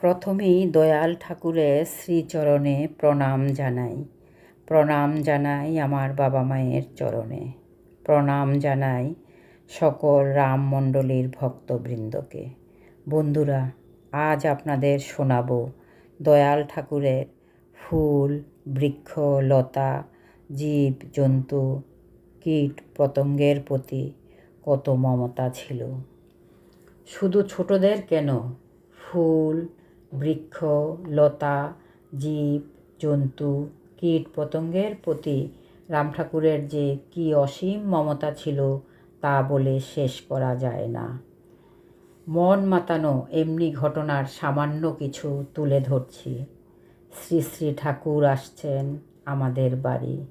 প্রথমেই দয়াল ঠাকুরের শ্রীচরণে প্রণাম জানাই। প্রণাম জানাই আমার বাবা মায়ের চরণে। প্রণাম জানাই সকল রামমণ্ডলীর ভক্তবৃন্দকে। বন্ধুরা, আজ আপনাদের শোনাব দয়াল ঠাকুরের ফুল, বৃক্ষ, লতা, জীব, জন্তু, কীট, পতঙ্গের প্রতি কত মমতা ছিল। শুধু ছোটদের কেন? ফুল বৃক্ষ, লতা, জীব, জন্তু, কীট পতঙ্গের প্রতি রাম ঠাকুরের যে কি অসীম মমতা ছিল তা বলে শেষ করা যায় না। মন মাতানো এমনি ঘটনার সামান্য কিছু তুলে ধরছি। শ্রী শ্রী ঠাকুর আসছেন আমাদের বাড়ি।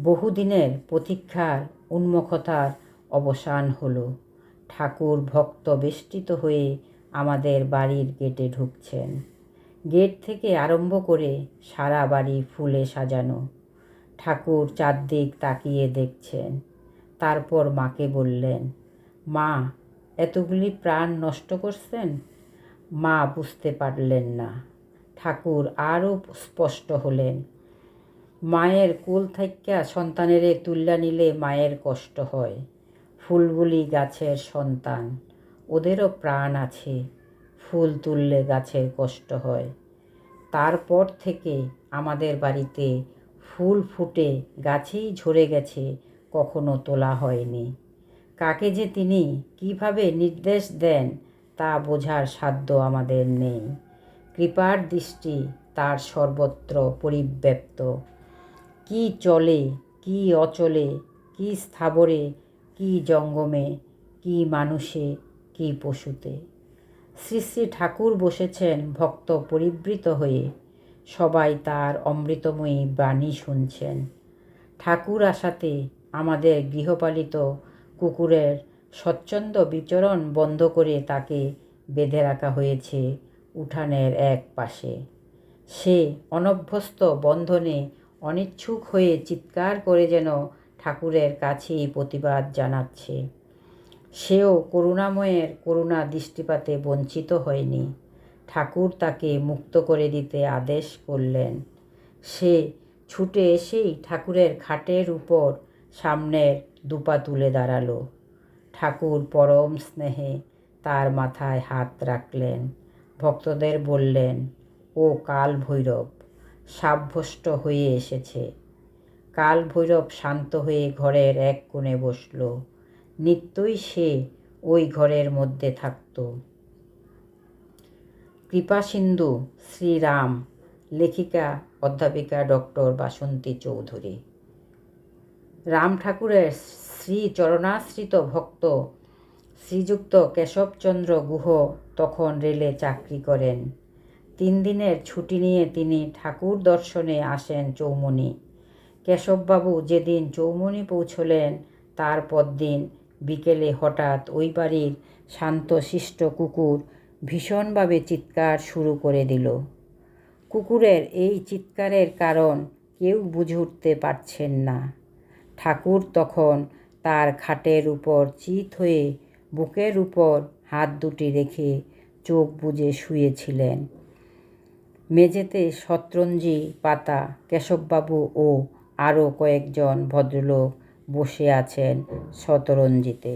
বহুদিনের প্রতীক্ষার উন্মুখতার অবসান হলো। ঠাকুর ভক্ত বেষ্টিত হয়ে আমাদের বাড়ির গেটে ঢুকছেন। গেট থেকে আরম্ভ করে সারা বাড়ি ফুলে সাজানো। ঠাকুর চারদিক তাকিয়ে দেখছেন। তারপর মাকে বললেন, মা, এতগুলি প্রাণ নষ্ট করছেন? মা বুঝতে পারলেন না। ঠাকুর আরও স্পষ্ট হলেন, মায়ের কুল থাইক্যা সন্তানেরে তুল্যা নিলে মায়ের কষ্ট হয়। ফুলগুলি গাছের সন্তান। ওদেরও প্রাণ আছে। ফুল তুললে গাছের কষ্ট হয়। তারপর থেকে আমাদের বাড়িতে ফুল ফুটে গাছেই ঝরে গেছে, কখনো তোলা হয়নি। কাকে যে তিনি কীভাবে নির্দেশ দেন, তা বোঝার সাধ্য আমাদের নেই। কৃপার দৃষ্টি তার সর্বত্র পরিব্যাপ্ত। কি চলে, কি অচলে, কি স্থাবরে, কি জঙ্গমে, কি মানুষে কি পশুতে? শ্রী শ্রী ঠাকুর বসেছেন ভক্ত পরিবৃত হয়ে। সবাই তার অমৃতময়ী বাণী শুনছেন। ঠাকুর আসাতে আমাদের গৃহপালিত কুকুরের স্বচ্ছন্দ বিচরণ বন্ধ করে তাকে বেঁধে রাখা হয়েছে উঠানের এক পাশে। সে অনভ্যস্ত বন্ধনে অনিচ্ছুক হয়ে চিৎকার করে যেন ঠাকুরের কাছেই প্রতিবাদ জানাচ্ছে। সেও করুণাময়ের করুণা দৃষ্টিপাতে বঞ্চিত হয়নি। ঠাকুর তাকে মুক্ত করে দিতে আদেশ করলেন। সে ছুটে এসেই ঠাকুরের খাটের উপর সামনের দুপা তুলে দাঁড়াল। ঠাকুর পরম স্নেহে তার মাথায় হাত রাখলেন। ভক্তদের বললেন, ও কাল ভৈরব, সাব্যস্ত হয়ে এসেছে। কাল ভৈরব শান্ত হয়ে ঘরের এক কোণে বসল। নিত্যই সে ওই ঘরের মধ্যে থাকত। কৃপাসিন্ধু শ্রীরাম, লেখিকা, অধ্যাপিকা ডক্টর বাসন্তী চৌধুরী। রাম ঠাকুরের শ্রী চরণাশ্রিত ভক্ত শ্রীযুক্ত কেশবচন্দ্র গুহ তখন রেলে চাকরি করেন। তিন দিনের ছুটি নিয়ে তিনি ঠাকুর দর্শনে আসেন চৌমনি। কেশববাবু যেদিন চৌমনি পৌঁছলেন, তার পরদিন বিকেলে হঠাৎ ওই বাড়ির শান্তশিষ্ট কুকুর ভীষণভাবে চিৎকার শুরু করে দিল। কুকুরের এই চিৎকারের কারণ কেউ বুঝে উঠতে পারছেন না। ঠাকুর তখন তার খাটের উপর চিত হয়ে বুকের উপর হাত দুটি রেখে চোখ বুজে শুয়েছিলেন। মেঝেতে শতরঞ্জি পাতা, কেশববাবু ও আরও কয়েকজন ভদ্রলোক বসে আছেন শতরঞ্জিতে।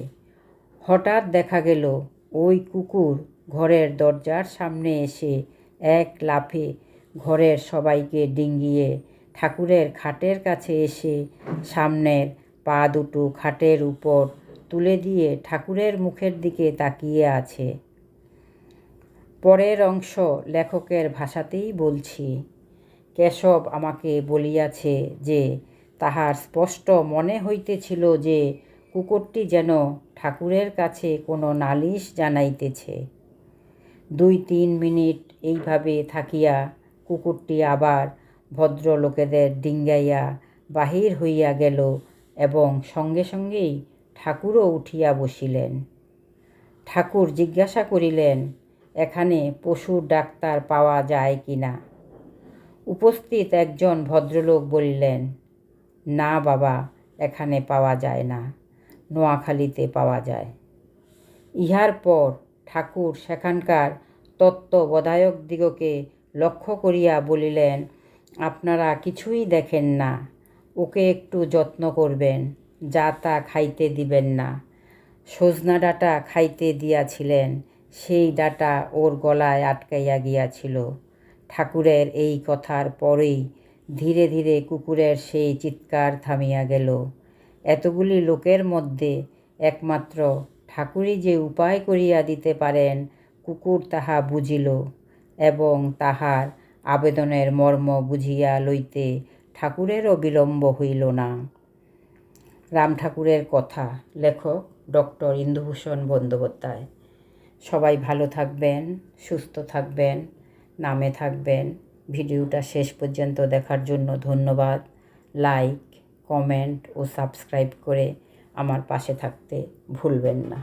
হঠাৎ দেখা গেল, ওই কুকুর ঘরের দরজার সামনে এসে এক লাফে ঘরের সবাইকে ডিঙ্গিয়ে ঠাকুরের খাটের কাছে এসে সামনের পা দুটো খাটের উপর তুলে দিয়ে ঠাকুরের মুখের দিকে তাকিয়ে আছে। পরের অংশ লেখকের ভাষাতেই বলছি, কেশব আমাকে বলিয়াছে যে তাহার স্পষ্ট মনে হইতেছিল যে কুকুরটি যেন ঠাকুরের কাছে কোনো নালিশ জানাইতেছে। দুই তিন মিনিট এইভাবে থাকিয়া কুকুরটি আবার ভদ্রলোকেদের ডিঙ্গাইয়া বাহির হইয়া গেল এবং সঙ্গে সঙ্গেই ঠাকুরও উঠিয়া বসিলেন। ঠাকুর জিজ্ঞাসা করিলেন, এখানে পশুর ডাক্তার পাওয়া যায় কি না উপস্থিত একজন ভদ্রলোক বললেন না বাবা, এখানে পাওয়া যায় না। নোয়াখালীতে পাওয়া যায়। ইহার পর ঠাকুর সেখানকার তত্ত্ববোধায়ক দিগকে লক্ষ্য করিয়া বলিলেন, আপনারা কিছুই দেখেন না। ওকে একটু যত্ন করবেন, যা তা খাইতে দিবেন না। সজনা ডাঁটা খাইতে দিয়াছিলেন, সেই ডাঁটা ওর গলায় আটকাইয়া গিয়াছিল। ঠাকুরের এই কথার পরেই ধীরে ধীরে কুকুরের সেই চিৎকার থামিয়া গেল। এতগুলি লোকের মধ্যে একমাত্র ঠাকুরই যে উপায় করিয়া দিতে পারেন, কুকুর তাহা বুঝিল এবং তাহার আবেদনের মর্ম বুঝিয়া লইতে ঠাকুরেরও বিলম্ব হইল না। রাম ঠাকুরের কথা, লেখক ডক্টর ইন্দুভূষণ বন্দ্যোপাধ্যায়। সবাই ভালো থাকবেন, সুস্থ থাকবেন, নামে থাকবেন। ভিডিওটা শেষ পর্যন্ত দেখার জন্য ধন্যবাদ। লাইক, কমেন্ট ও সাবস্ক্রাইব করে আমার পাশে থাকতে ভুলবেন না।